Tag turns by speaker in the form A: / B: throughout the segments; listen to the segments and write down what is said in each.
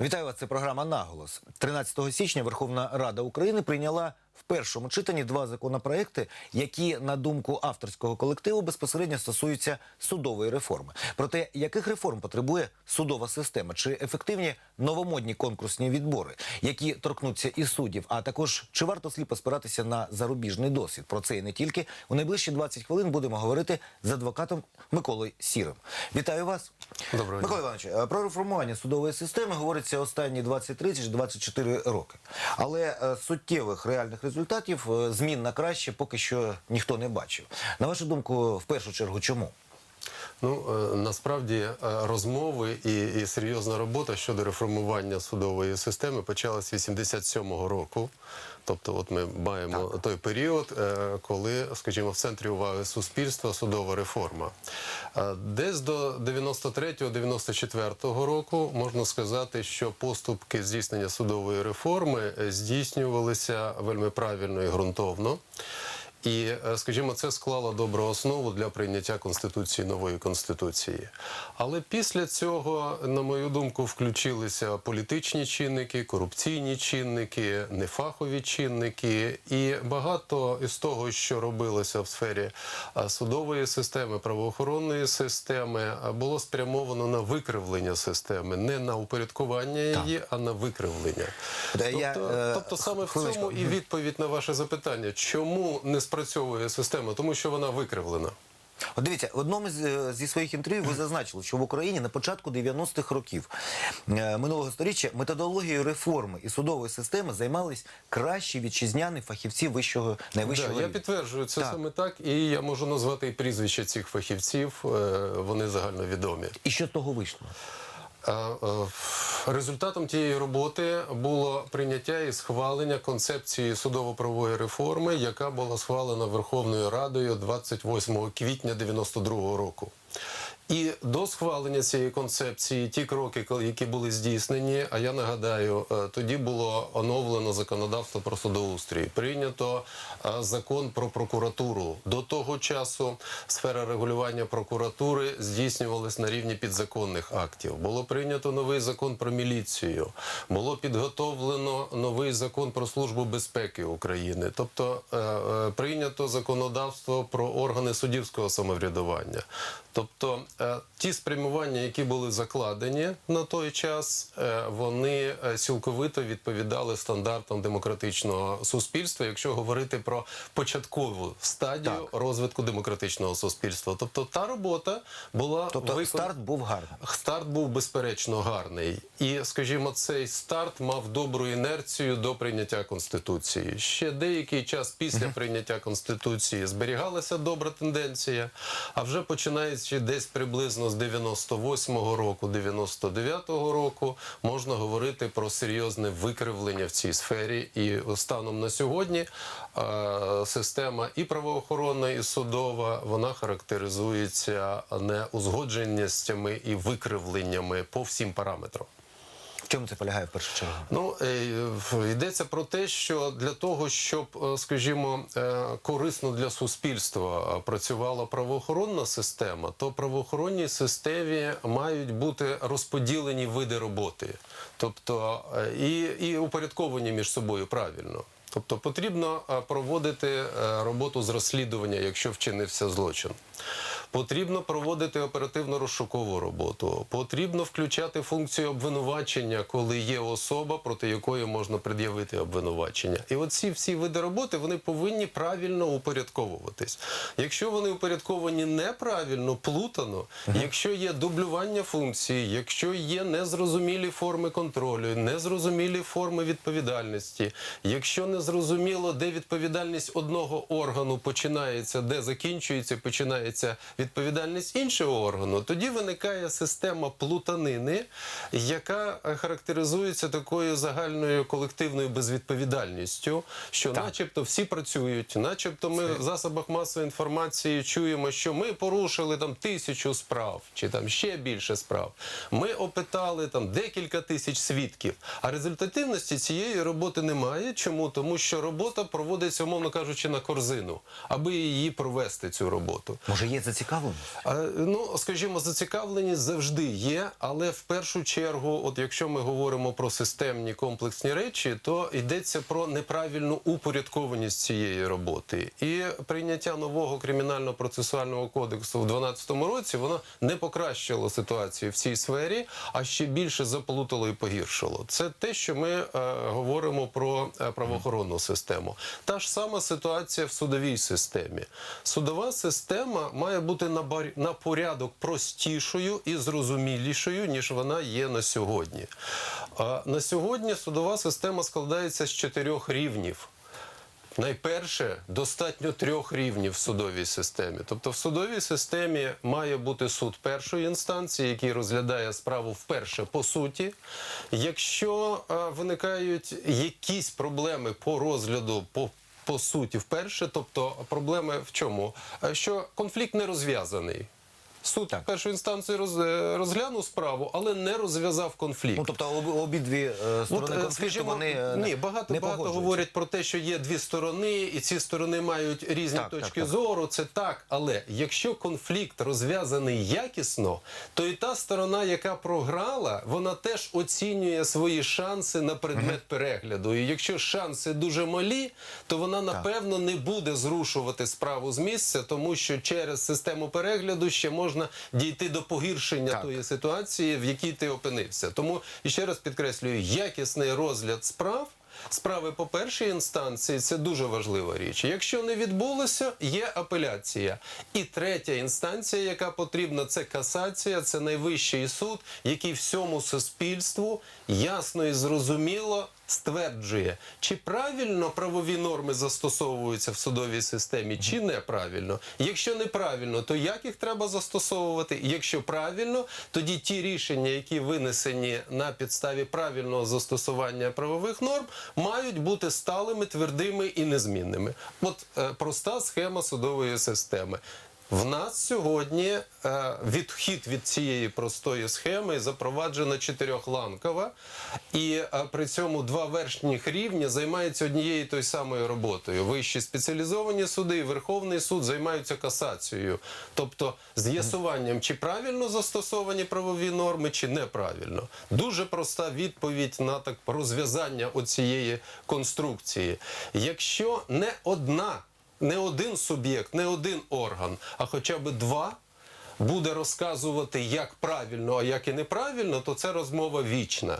A: Вітаю вас. Це програма Наголос. 13 січня Верховна Рада України прийняла в першому читанні два законопроекти, які, на думку авторського колективу, безпосередньо стосуються судової реформи. Про те, яких реформ потребує судова система, чи ефективні новомодні конкурсні відбори, які торкнуться і суддів, а також чи варто сліпо спиратися на зарубіжний досвід. Про це і не тільки у найближчі 20 хвилин будемо говорити з адвокатом Миколою Сірим. Вітаю вас.
B: Доброго.
A: Микола Іванович, е, про реформування судової системи говориться останні 23 чи 24 роки. Але е, суттєвих реальних результатів е, змін на краще поки що ніхто не бачив. На вашу думку, в першу чергу, чому?
B: Ну е, насправді е, розмови і, і серйозна робота щодо реформування судової системи почалась 87-го року. Тобто, от ми маємо той період, е, коли, скажімо, в центрі уваги суспільства судова реформа. Десь до 93-94 року можна сказати, що поступки здійснення судової реформи здійснювалися вельми правильно і ґрунтовно. І, е, скажімо, це склало добру основу для прийняття конституції нової конституції. Але після цього, на мою думку, включилися політичні чинники, корупційні чинники, нефахові чинники, і багато із того, що робилося в сфері е, судової системи, правоохоронної системи, е, було спрямовано на викривлення системи, не на упорядкування її, а на викривлення.
A: Та я,
B: Тобто, тобто саме в цьому і відповідь на ваше запитання, чому не спрацьовує система? Тому що вона викривлена.
A: От дивіться, в одному з, е, зі своїх інтерв'ю ви зазначили, що в Україні на початку 90-х років е, минулого століття методологією реформи і судової системи займались кращі вітчизняні фахівці вищого найвищого
B: Да, я підтверджую це
A: Так.
B: саме так, і я можу назвати і прізвища цих фахівців. е, Вони загальновідомі.
A: І що з того вийшло?
B: Е, Результатом тієї роботи було прийняття і схвалення концепції судово-правової реформи, яка була схвалена Верховною Радою 28 квітня 92 року. І до схвалення цієї концепції, ті кроки, які були здійснені, а я нагадаю, е, тоді було оновлено законодавство про судоустрій, прийнято е, закон про прокуратуру. До того часу сфера регулювання прокуратури здійснювалась на рівні підзаконних актів. Було прийнято новий закон про міліцію, було підготовлено новий закон про службу безпеки України. Тобто е, прийнято законодавство про органи суддівського самоврядування. Тобто е, ті спрямування, які були закладені на той час, е, вони е, цілковито відповідали стандартам демократичного суспільства, якщо говорити про початкову стадію розвитку демократичного суспільства. Тобто та робота була
A: Тобто
B: викон-
A: старт був гарний.
B: Старт був безперечно гарний, і скажімо, цей старт мав добру інерцію до прийняття конституції. Ще деякий час після прийняття конституції зберігалася добра тенденція. А вже починаючи десь приблизно з 98-го року, 99-го року, можна говорити про серйозне викривлення в цій сфері. І станом на сьогодні е, система і правоохоронна, і судова вона характеризується неузгодженостями і викривленнями по всім параметрам.
A: Чому це полягає в першу чергу?
B: Ну е, йдеться про те, що для того, щоб, е, скажімо, е, корисно для суспільства працювала правоохоронна система, то правоохоронній системі мають бути розподілені види роботи, тобто і, і упорядковані між собою правильно. Тобто потрібно проводити роботу з розслідування, якщо вчинився злочин. Потрібно проводити оперативно-розшукову роботу. Потрібно включати функцію обвинувачення, коли є особа, проти якої можна пред'явити обвинувачення. І оці всі види роботи вони повинні правильно упорядковуватись. Якщо вони упорядковані неправильно, плутано, якщо є дублювання функцій, якщо є незрозумілі форми контролю, незрозумілі форми відповідальності, якщо не зрозуміло, де відповідальність одного органу починається, де закінчується, починається відповідальність іншого органу, тоді виникає система плутанини, яка характеризується такою загальною колективною безвідповідальністю, що, начебто, всі працюють, начебто, ми в засобах масової інформації чуємо, що ми порушили там тисячу справ чи там ще більше справ. Ми опитали там декілька тисяч свідків. А результативності цієї роботи немає. Чому? Тому що робота проводиться, умовно кажучи, на корзину, аби її провести цю роботу.
A: Може, є зацікавленість зацікавленість?
B: Ну, скажімо, зацікавленість завжди є, але в першу чергу, от якщо ми говоримо про системні комплексні речі, то йдеться про неправильну упорядкованість цієї роботи. І прийняття нового кримінально-процесуального кодексу в 2012 році воно не покращило ситуацію в цій сфері, а ще більше заплутало і погіршило. Це те, що ми е, говоримо про е, правоохоронну систему. Та ж сама ситуація в судовій системі. Судова система має бути на, бар... на порядок простішою і зрозумілішою, ніж вона є на сьогодні. А на сьогодні судова система складається з чотирьох рівнів. Найперше, достатньо трьох рівнів в судовій системі. Тобто, в судовій системі має бути суд першої інстанції, який розглядає справу вперше по суті. Якщо е, виникають якісь проблеми по розгляду по по суті вперше, тобто проблеми в чому? Е, Що конфлікт не розв'язаний. Суд
A: Так.
B: першої інстанції роз, е, розглянув справу, але не розв'язав конфлікт.
A: Ну тобто об, обидві е, сторони
B: От, е,
A: конфлікту
B: скажімо,
A: вони
B: ні, багато
A: не
B: багато говорять про те, що є дві сторони, і ці сторони мають різні
A: Так, так,
B: точки
A: так.
B: зору. Це так, але якщо конфлікт розв'язаний якісно, то і та сторона, яка програла, вона теж оцінює свої шанси на предмет перегляду. І якщо шанси дуже малі, то вона напевно не буде зрушувати справу з місця, тому що через систему перегляду ще можна дійти до погіршення
A: Так.
B: тої ситуації, в якій ти опинився. Тому і ще раз підкреслюю, якісний розгляд справ. Справи по першій інстанції це дуже важлива річ. Якщо не відбулося, є апеляція. І третя інстанція, яка потрібна, це касація, це найвищий суд, який всьому суспільству ясно і зрозуміло стверджує, чи правильно правові норми застосовуються в судовій системі, чи неправильно. Якщо неправильно, то як їх треба застосовувати? Якщо правильно, тоді ті рішення, які винесені на підставі правильного застосування правових норм, мають бути сталими, твердими і незмінними. От е, проста схема судової системи. В нас сьогодні е, відхід від цієї простої схеми запроваджена чотирьохланкова, і е, при цьому два верхніх рівні займаються однією тою самою роботою. Вищі спеціалізовані суди і Верховний суд займаються касацією, тобто з'ясуванням, чи правильно застосовані правові норми, чи неправильно. Дуже проста відповідь на так розв'язання оцієї конструкції. Якщо не одна не один суб'єкт, не один орган, а хоча б два буде розказувати, як правильно, а як і неправильно, то це розмова вічна.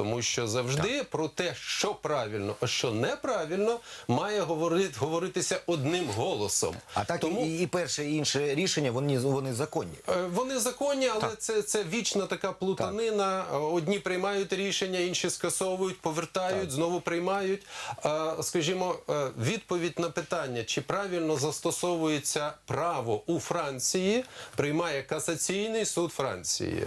B: Тому що завжди про те, що правильно, а що неправильно, має говорити, говоритися одним голосом.
A: А так
B: Тому
A: і, і перше і інше рішення вони вони законні.
B: Е, Вони законні, але це, це вічна така плутанина. Е, Одні приймають рішення, інші скасовують, повертають, знову приймають. Е, Скажімо, е, відповідь на питання, чи правильно застосовується право у Франції, приймає касаційний суд Франції.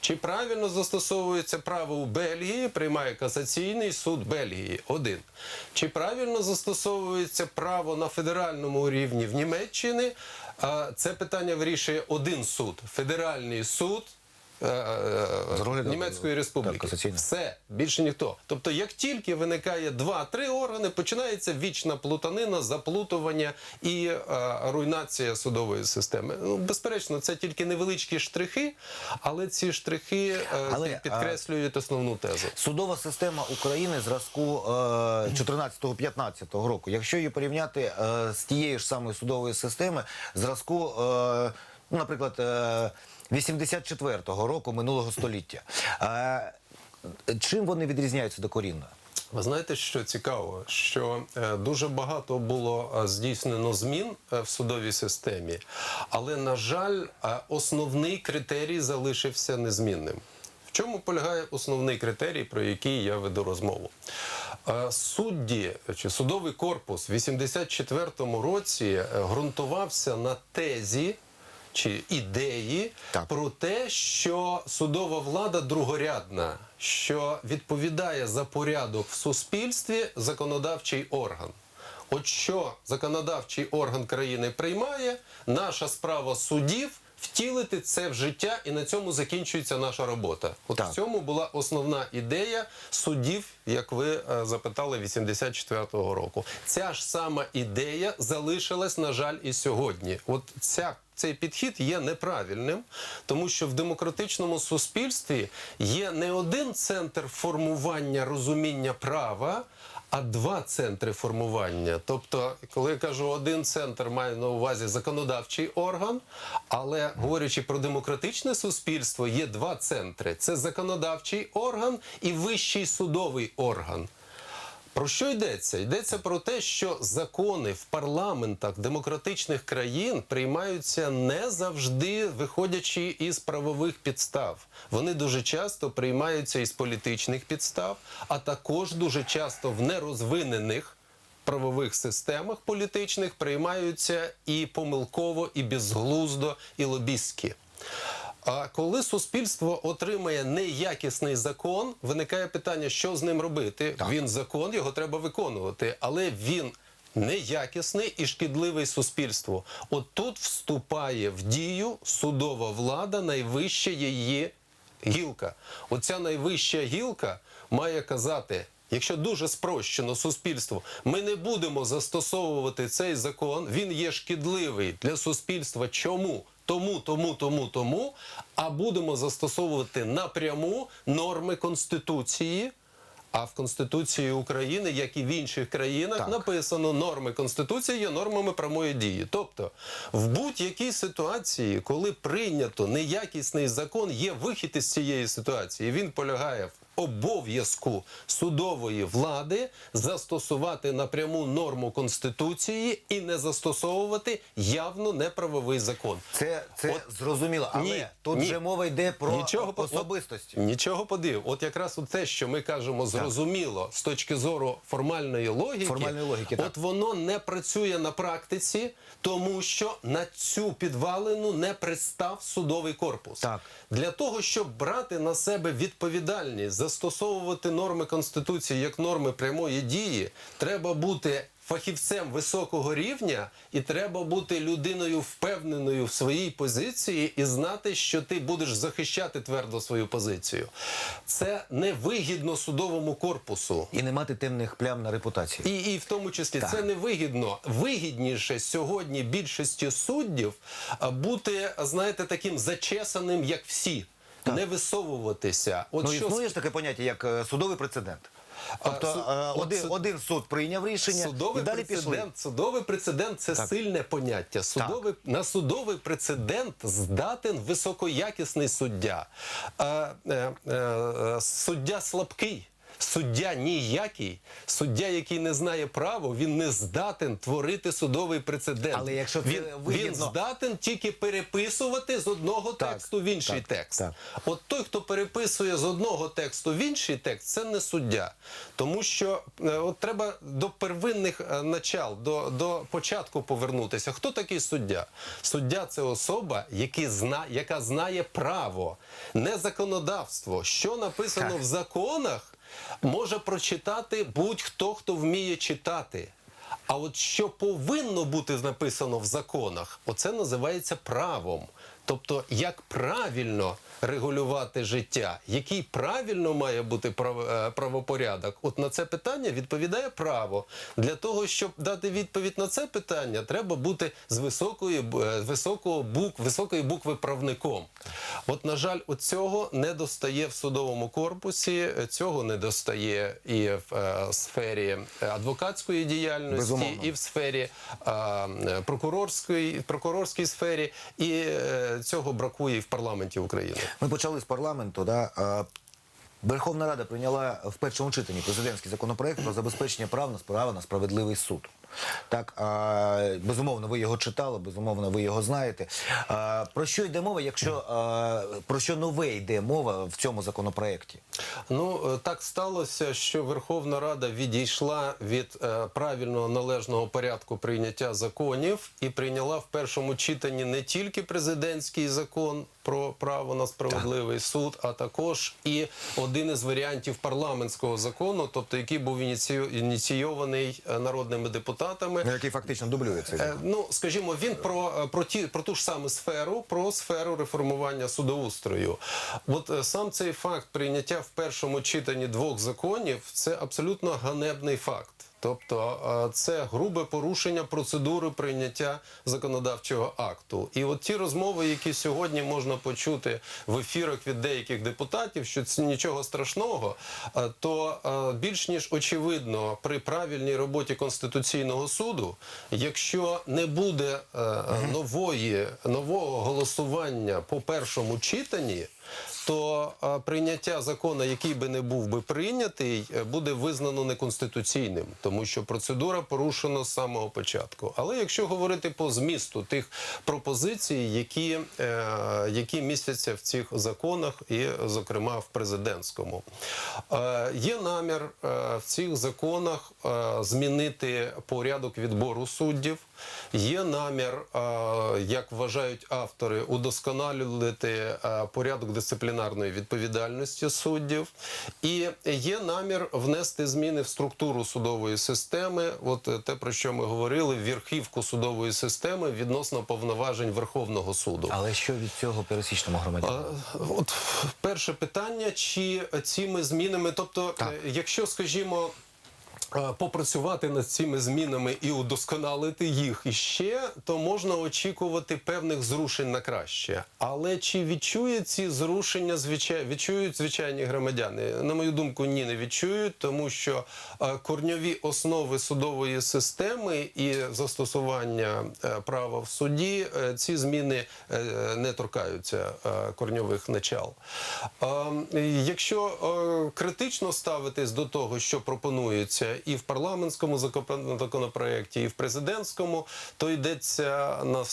B: Чи правильно застосовується право у Бельгії, приймає касаційний суд Бельгії один. Чи правильно застосовується право на федеральному рівні в Німеччині? Це питання вирішує один суд федеральний суд. Е, е, Німецької республіки. Все, більше ніхто. Тобто, як тільки виникає два-три органи, починається вічна плутанина, заплутування і е, руйнація судової системи. Ну, безперечно, це тільки невеличкі штрихи, але ці штрихи е,
A: Але,
B: підкреслюють основну тезу.
A: Судова система України зразку е, 14-15 року. Якщо її порівняти е, з тією ж самою судовою системи, зразку, е, ну, наприклад, е, 84-го року минулого століття. Е, чим вони відрізняються докорінно?
B: Ви знаєте, що цікаво, що е, дуже багато було е, здійснено змін е, в судовій системі, але на жаль, основний критерій залишився незмінним. В чому полягає основний критерій, про який я веду розмову? Судді чи судовий корпус в 84-му році ґрунтувався на тезі чи ідеї
A: Так.
B: про те, що судова влада другорядна, що відповідає за порядок в суспільстві законодавчий орган. От що законодавчий орган країни приймає, наша справа судів втілити це в життя, і на цьому закінчується наша робота. От
A: Так.
B: в цьому була основна ідея суддів, як ви е, запитали 84-го року. Ця ж сама ідея залишилась, на жаль, і сьогодні. От ця цей підхід є неправильним, тому що в демократичному суспільстві є не один центр формування розуміння права, а два центри формування. Тобто, коли я кажу один центр, маю на увазі законодавчий орган, але говорячи про демократичне суспільство, є два центри: це законодавчий орган і вищий судовий орган. Про що йдеться? Йдеться про те, що закони в парламентах демократичних країн приймаються не завжди виходячи із правових підстав. Вони дуже часто приймаються із політичних підстав, а також дуже часто в нерозвинених правових системах політичних приймаються і помилково, і безглуздо, і лобістські. А коли суспільство отримає неякісний закон, виникає питання, що з ним робити. Він закон, його треба виконувати, але він неякісний і шкідливий суспільству. От тут вступає в дію судова влада, найвища її гілка. Оця найвища гілка має казати. Якщо дуже спрощено суспільству, ми не будемо застосовувати цей закон. Він є шкідливий для суспільства. Чому? Тому, тому, тому, тому. А будемо застосовувати напряму норми конституції. А в Конституції України, як і в інших країнах,
A: Так.
B: написано норми Конституції є нормами прямої дії. Тобто, в будь-якій ситуації, коли прийнято неякісний закон, є вихід із цієї ситуації. Він полягає в обов'язку судової влади застосувати напряму норму Конституції і не застосовувати явно неправовий закон.
A: Це, це
B: От-
A: зрозуміло, але
B: Ні,
A: тут
B: ні.
A: вже мова йде про
B: Нічого
A: особистості.
B: От, нічого подив. От якраз от те, що ми кажемо зрозуміло з точки зору формальної логіки,
A: Формальної логіки, так.
B: от воно не працює на практиці, тому що на цю підвалину не пристав судовий корпус.
A: Так.
B: Для того, щоб брати на себе відповідальність, застосовувати норми Конституції як норми прямої дії, треба бути фахівцем високого рівня, і треба бути людиною впевненою в своїй позиції і знати, що ти будеш захищати твердо свою позицію. Це невигідно судовому корпусу.
A: І не мати темних плям на репутації.
B: І, і в тому числі
A: Так.
B: це невигідно. Вигідніше сьогодні більшості суддів бути, знаєте, таким зачесаним, як всі. Не висовуватися. От
A: Ну,
B: що
A: існує ж таке поняття, як е, судовий прецедент. Тобто
B: су-
A: е,
B: от
A: один,
B: суд-
A: один суд прийняв рішення
B: Судовий
A: і далі
B: прецедент,
A: пішли.
B: судовий прецедент це
A: Так.
B: сильне поняття. Судовий на судовий прецедент здатен високоякісний суддя. Е, е, е, суддя слабкий. Суддя ніякий, суддя, який не знає право, він не здатен творити судовий прецедент.
A: Але якщо це
B: він,
A: вигідно-
B: він здатен тільки переписувати з одного
A: Так,
B: тексту в інший
A: так,
B: текст.
A: так.
B: От той, хто переписує з одного тексту в інший текст, це не суддя. Тому що е, от треба до первинних е, начал, до, до початку повернутися. Хто такий суддя? Суддя це особа, який зна, яка знає право, не законодавство. Що написано
A: Так.
B: в законах, може прочитати будь-хто, хто вміє читати. А от що повинно бути написано в законах, оце називається правом. Тобто, як правильно регулювати життя, який правильно має бути е, правопорядок, от на це питання відповідає право. Для того, щоб дати відповідь на це питання, треба бути з високої, е, високого бук, високої букви правником. От, на жаль, от цього не достає в судовому корпусі, цього не достає і в е, сфері адвокатської діяльності,
A: Безумовно.
B: і в сфері е, прокурорської, прокурорській сфері, і е, цього бракує і в парламенті України.
A: Ми почали з парламенту. Да? Верховна Рада прийняла в першому читанні президентський законопроект про забезпечення прав на справа на справедливий суд. Так, а, безумовно, ви його читали, безумовно, ви його знаєте. А, про що йде мова, якщо а, про що нове йде мова в цьому законопроекті?
B: Ну е, так сталося, що Верховна Рада відійшла від е, правильного належного порядку прийняття законів і прийняла в першому читанні не тільки президентський закон про право на справедливий суд, а також і один із варіантів парламентського закону, тобто який був ініційований е, народними депутатами.
A: Ну, який фактично дублює цей
B: Е,
A: закон.
B: Ну, скажімо, він про, е, про, ті, про ту ж саму сферу, про сферу реформування судоустрою. От е, сам цей факт прийняття в першому читанні двох законів це абсолютно ганебний факт. Тобто е, це грубе порушення процедури прийняття законодавчого акту. І от ті розмови, які сьогодні можна почути в ефірах від деяких депутатів, що це нічого страшного, е, то е, більш ніж очевидно при правильній роботі конституційного суду, якщо не буде нової нового голосування по першому читанні. То е, прийняття закону, який би не був би прийнятий, е, буде визнано неконституційним, тому що процедура порушена з самого початку. Але якщо говорити по змісту тих пропозицій, які, е, які містяться в цих законах, і, зокрема, в президентському, є намір в цих законах змінити порядок відбору суддів. Є намір, як вважають автори, удосконалювати порядок дисциплінарної відповідальності суддів, і є намір внести зміни в структуру судової системи. От е, те, про що ми говорили, в верхівку судової системи відносно повноважень Верховного суду.
A: Але що від цього пересічному громадянину?
B: От перше питання: чи цими змінами, тобто,
A: Так.
B: е, якщо, скажімо. Е, Попрацювати над цими змінами і удосконалити їх іще, то можна очікувати певних зрушень на краще. Але чи відчують ці зрушення звичай... відчують звичайні громадяни? На мою думку, ні, не відчують, тому що е, корньові основи судової системи і застосування е, права в суді ці зміни не торкаються корньових начал. Е, Якщо критично ставитись до того, що пропонується і в парламентському законопроєкті, і в президентському, то йдеться на,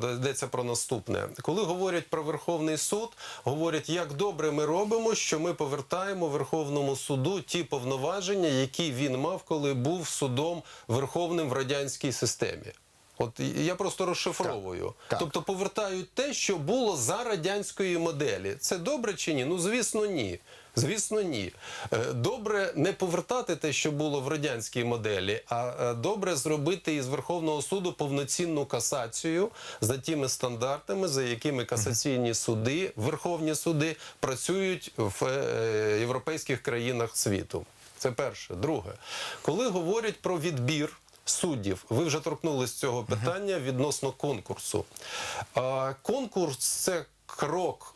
B: на йдеться про наступне. Коли говорять про Верховний суд, говорять, як добре ми робимо, що ми повертаємо Верховному суду ті повноваження, які він мав, коли був судом Верховним в радянській системі. От я просто розшифровую.
A: Так.
B: Тобто повертають те, що було за радянської моделі. Це добре чи ні? Ну звісно, ні. Звісно, ні. Е, Добре не повертати те, що було в радянській моделі, а е, добре зробити із Верховного суду повноцінну касацію за тими стандартами, за якими касаційні суди, верховні суди працюють в е, європейських країнах світу. Це перше. Друге, коли говорять про відбір. Суддів, ви вже торкнулись цього питання відносно конкурсу. Конкурс це крок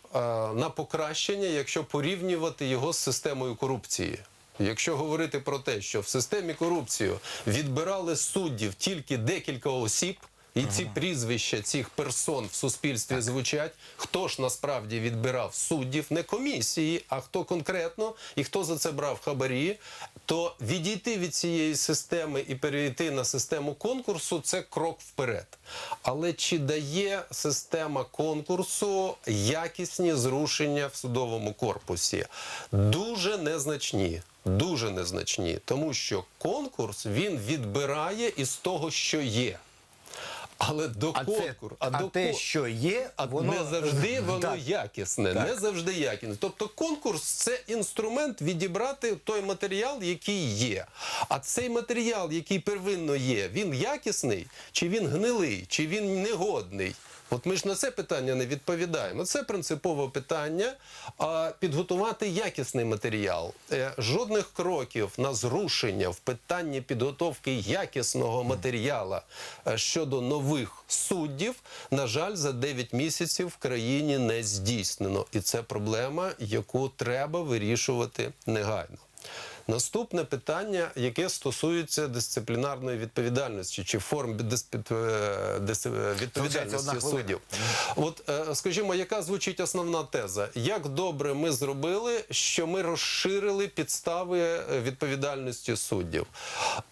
B: на покращення, якщо порівнювати його з системою корупції. Якщо говорити про те, що в системі корупції відбирали суддів тільки декілька осіб. І ці прізвища цих персон в суспільстві звучать. Хто ж насправді відбирав суддів, не комісії, а хто конкретно і хто за це брав хабарі, то відійти від цієї системи і перейти на систему конкурсу це крок вперед. Але чи дає система конкурсу якісні зрушення в судовому корпусі? Дуже незначні. Дуже незначні, тому що конкурс він відбирає із того, що є. Але до
A: А, це,
B: а,
A: а,
B: до
A: те,
B: кон-
A: що є,
B: а
A: воно
B: не завжди воно
A: Так.
B: якісне,
A: Так.
B: не завжди якісне. Тобто конкурс це інструмент відібрати той матеріал, який є. А цей матеріал, який первинно є, він якісний, чи він гнилий, чи він негодний. От ми ж на це питання не відповідаємо. Це принципове питання. А підготувати якісний матеріал. Е, Жодних кроків на зрушення в питанні підготовки якісного матеріала е, щодо нових суддів, на жаль, за 9 місяців в країні не здійснено. І це проблема, яку треба вирішувати негайно. Наступне питання, яке стосується дисциплінарної відповідальності чи форм дис- е, відповідальності суддів. От, е, скажімо, яка звучить основна теза? Як добре ми зробили, що ми розширили підстави е, відповідальності суддів?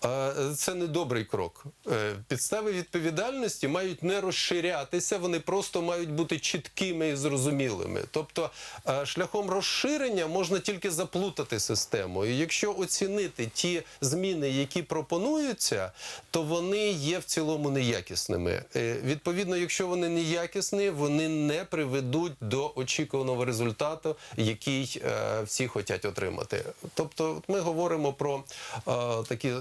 B: Е, Це не добрий крок. Е, Підстави відповідальності мають не розширятися, вони просто мають бути чіткими і зрозумілими. Тобто, е, шляхом розширення можна тільки заплутати систему. І якщо якщо оцінити ті зміни, які пропонуються, то вони є в цілому неякісними. Е, Відповідно, якщо вони неякісні, вони не приведуть до очікуваного результату, який е, всі хочуть отримати. Тобто, ми говоримо про е, такі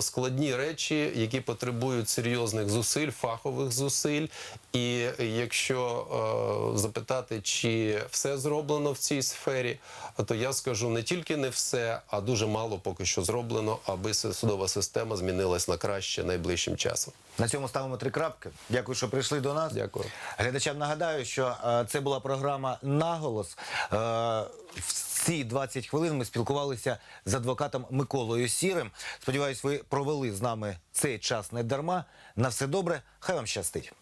B: складні речі, які потребують серйозних зусиль, фахових зусиль. І якщо запитати, чи все зроблено в цій сфері, то я скажу не тільки не все, а дуже мало поки що зроблено, аби судова система змінилась на краще найближчим часом.
A: На цьому ставимо три крапки. Дякую, що прийшли до нас.
B: Дякую.
A: Глядачам нагадаю, що е, це була програма Наголос. Е, в ці 20 хвилин ми спілкувалися з адвокатом Миколою Сірим. Сподіваюсь, ви провели з нами цей час не дарма. На все добре. Хай вам щастить.